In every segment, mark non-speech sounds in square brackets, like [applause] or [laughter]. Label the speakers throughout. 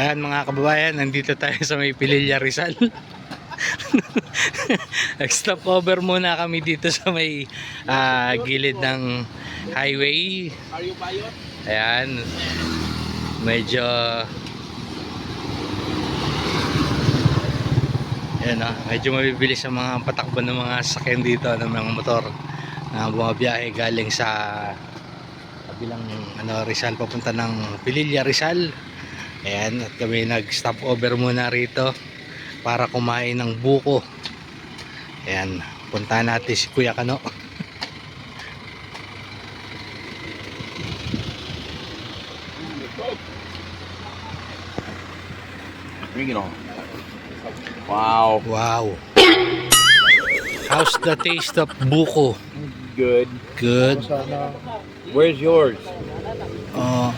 Speaker 1: Ayan mga kababayan, nandito tayo sa may Pililla Rizal. [laughs] Nag-stop over muna kami dito sa may ah, gilid ng highway. Ayan. Medyo Ayan ah, medyo mabibilis ang mga patakbo ng mga sasakyan dito ng mga motor na bumabiyahe galing sa kabilang ano, Rizal papunta ng Pililla Rizal. Ayan, at kami nag-stop over muna rito para kumain ng buko. Ayan, punta natin si Kuya Kano.
Speaker 2: Bring it on. Wow.
Speaker 1: Wow. How's the taste of buko?
Speaker 2: Good.
Speaker 1: Good.
Speaker 2: Where's yours?
Speaker 1: Uh,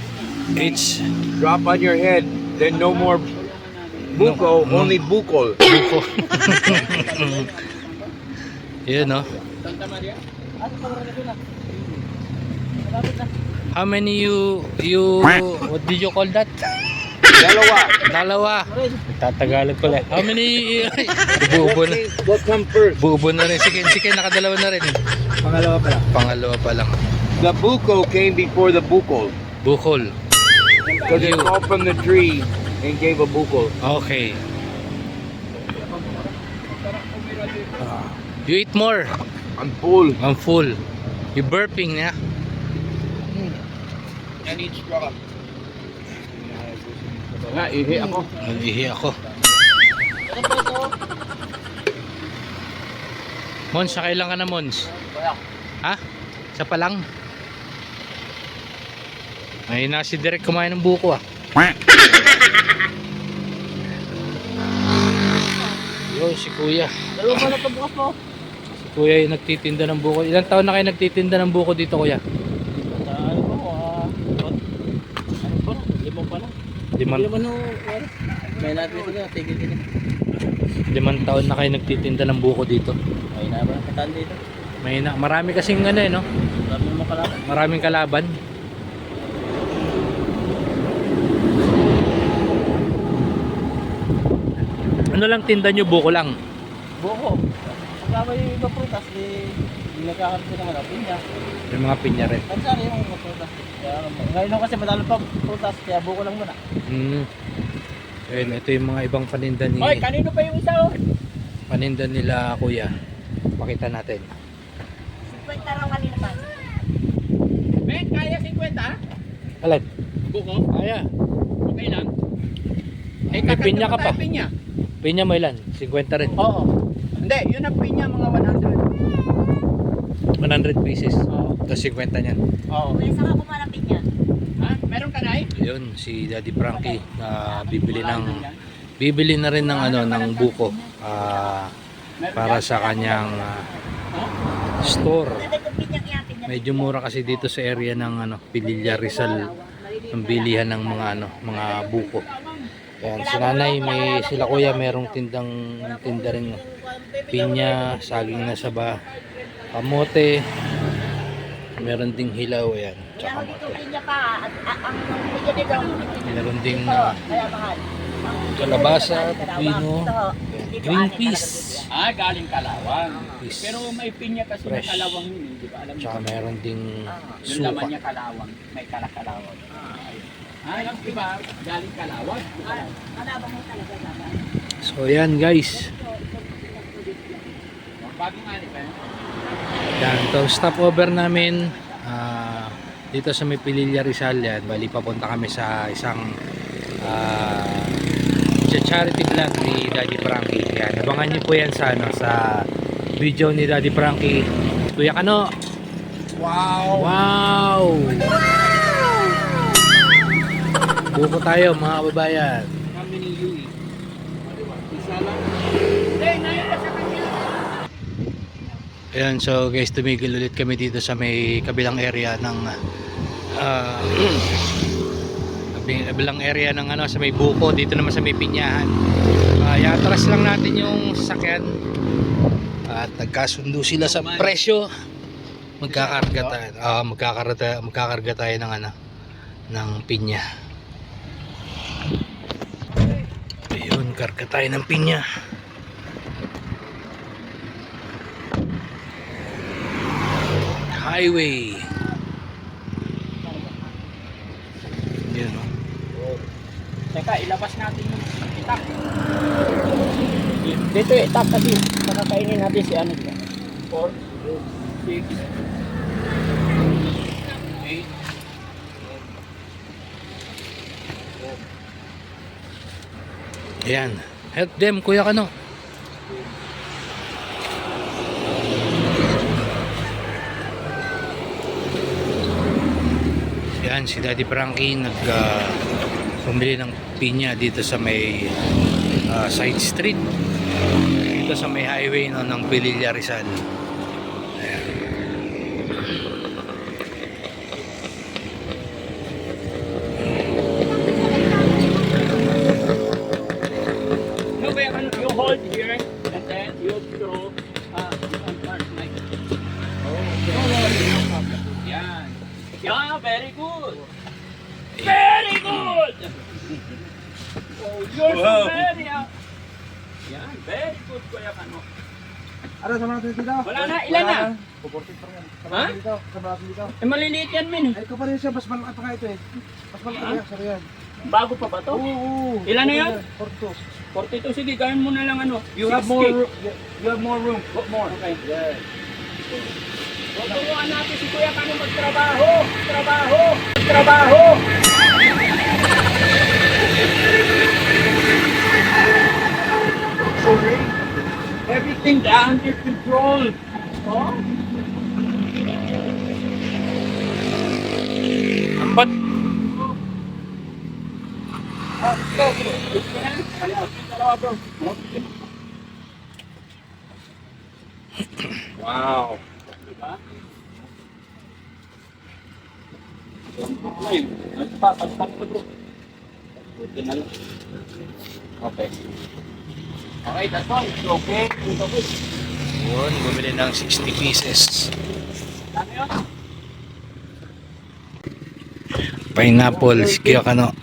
Speaker 1: it's
Speaker 2: Drop on your head. Then no more buko,
Speaker 1: No,
Speaker 2: only bukol. [laughs]
Speaker 1: buko. Yun, no? How many you, you, what did you call that?
Speaker 2: Dalawa.
Speaker 1: Dalawa. Tatagalog pala. How many, [laughs] buubo na.
Speaker 2: What come first?
Speaker 1: Buubo na rin. Sige, sige, nakadalawa na rin.
Speaker 2: Pangalawa pala.
Speaker 1: Pangalawa pa lang.
Speaker 2: The buko came before the bukol.
Speaker 1: Bukol.
Speaker 2: Because it fell from the tree and gave a bukol.
Speaker 1: Okay. You eat more.
Speaker 2: I'm full.
Speaker 1: I'm full. You burping na.
Speaker 2: I need straw. Nga, ihi ako.
Speaker 1: Nag-ihi ako. Mons, kailan ka na Mons? Ha? Sa pa lang? Ay na si Derek kumain ng buko ah. [laughs] Yo, si Kuya.
Speaker 3: Dalawa pa na ito bukas mo.
Speaker 1: Si Kuya yung nagtitinda ng buko. Ilang taon na kayo nagtitinda ng buko dito Kuya?
Speaker 3: Ano ba ah? Ano ba? Limang pa na.
Speaker 1: Limang,
Speaker 3: naman no. May natin ito na. Tigil tigil.
Speaker 1: limang taon na kayo nagtitinda ng buko dito.
Speaker 3: Ay na ba? Katan dito.
Speaker 1: May na, marami kasing ano eh no?
Speaker 3: Naman kalaban.
Speaker 1: Maraming kalaban. Ano lang tinda nyo? Buko lang.
Speaker 3: Buko. Pagka may iba prutas, di di nagkakaroon sila ng ano, pinya.
Speaker 1: Yung mga pinya rin.
Speaker 3: Pansari yung mga prutas. Kaya, ngayon kasi madalo pa prutas, kaya buko lang muna.
Speaker 1: Mm. Ayun, ito yung mga ibang paninda ni
Speaker 3: Hoy, kanino pa yung isa oh?
Speaker 1: paninda nila kuya. Pakita natin.
Speaker 4: Kwenta raw kanina pa.
Speaker 3: Ben, kaya 50?
Speaker 1: Alin?
Speaker 3: Buko?
Speaker 1: Kaya.
Speaker 3: Okay lang.
Speaker 1: May pinya ka pa.
Speaker 3: Pinya.
Speaker 1: Pinya mo ilan? 50 rin.
Speaker 3: Oo. Hindi, yun ang pinya mga 100.
Speaker 1: 100 pieces.
Speaker 3: Oo.
Speaker 1: Ito 50 niyan.
Speaker 3: Oo.
Speaker 4: Wala sa ka kumalapit niya.
Speaker 3: Ha? Meron ka na eh?
Speaker 1: Ayun, si Daddy Frankie na bibili ng bibili na rin ng ano ng buko ah, para sa kanyang ah, store. Medyo mura kasi dito sa area ng ano, Pililla Rizal ang bilihan ng mga ano, mga buko. Ayan, si nanay, may sila kuya merong tindang tinda rin pinya, saging na saba, kamote, meron ding hilaw, ayan, tsaka kamote. Meron ding ah,
Speaker 4: mahal.
Speaker 1: kalabasa, pepino,
Speaker 4: Ito,
Speaker 1: ayan,
Speaker 4: dito
Speaker 1: green
Speaker 4: atin
Speaker 1: peas,
Speaker 3: Ah, galing Kalawang.
Speaker 1: peas,
Speaker 3: Pero may pinya kasi
Speaker 1: Fresh.
Speaker 3: ng Kalawang yun, eh, di ba? Alam mo?
Speaker 1: tsaka meron ding
Speaker 3: Yung laman
Speaker 1: suka.
Speaker 3: niya Kalawang, may kalakalawang. Ah, yung iba, galing Kalawang.
Speaker 4: Kalabang mo talaga dapat.
Speaker 1: So ayan guys,
Speaker 3: Bagong ani pa yun.
Speaker 1: Yan, ito stopover namin ah, dito sa may Pililla Rizal yan. Bali papunta kami sa isang ah, charity vlog ni Daddy Frankie. Yan, abangan niyo po yan sa ano, sa video ni Daddy Frankie. Kuya Kano. Wow! Wow! Buko tayo mga kababayan.
Speaker 3: Kami ni Yui. Isa lang. Sa.
Speaker 1: Ayan, so guys, tumigil ulit kami dito sa may kabilang area ng kabi- kabilang area ng ano sa may buko dito naman sa may pinyahan. Uh, atras lang natin yung sasakyan at nagkasundo sila sa presyo. Magkakarga tayo. ah magkakarga, magkakarga tayo ng ano ng pinya. Karga tayo ng pinya. Highway. Yan o.
Speaker 3: Teka, ilabas natin yung itak. Dito yung itak kasi pakakainin natin si ano dyan. 4, 6, 8,
Speaker 1: Ayan. Help them, Kuya Kano. Yan, si Daddy Frankie nag ah, bumili ng pinya dito sa may ah, side street. Dito sa may highway no, ng Pililla Rizal.
Speaker 3: No, wait, ano, you hold here and then you throw uh, one part like Oh, okay. No worry, no problem. Yan. Yeah, very good. Very good! oh, you're so very... Uh, yan, very good, Kuya Kano.
Speaker 2: Ano sa mga dito?
Speaker 3: Wala na, ilan na?
Speaker 2: Puportit pa. Sa
Speaker 3: Ha?
Speaker 2: dito. Sa mga dito.
Speaker 3: Eh, maliliit yan, min.
Speaker 2: Ay, ito pa rin siya. Mas malaki pa nga ito eh. Mas malaki pa yan. Sorry yan.
Speaker 3: Bago pa ba to?
Speaker 2: Oo, oo.
Speaker 3: Ilan na yan?
Speaker 2: Porto.
Speaker 3: 42, sige, gawin mo na lang ano.
Speaker 2: You have
Speaker 3: 60.
Speaker 2: more room. You have more room. Put more.
Speaker 3: Okay.
Speaker 2: Yeah.
Speaker 3: Tuturuan natin si Kuya Kano magtrabaho! Trabaho! Trabaho! Everything under control. Oh? Ah, ito, bro. Bro. Wow. Diba? Ayun. Pa, pa, pa, pa, bro. Buti na lang. Okay. Okay, that's all. It's okay. It's okay.
Speaker 1: Yun, bumili ng 60 pieces.
Speaker 3: Yun?
Speaker 1: Pineapple, si Kuya Kano.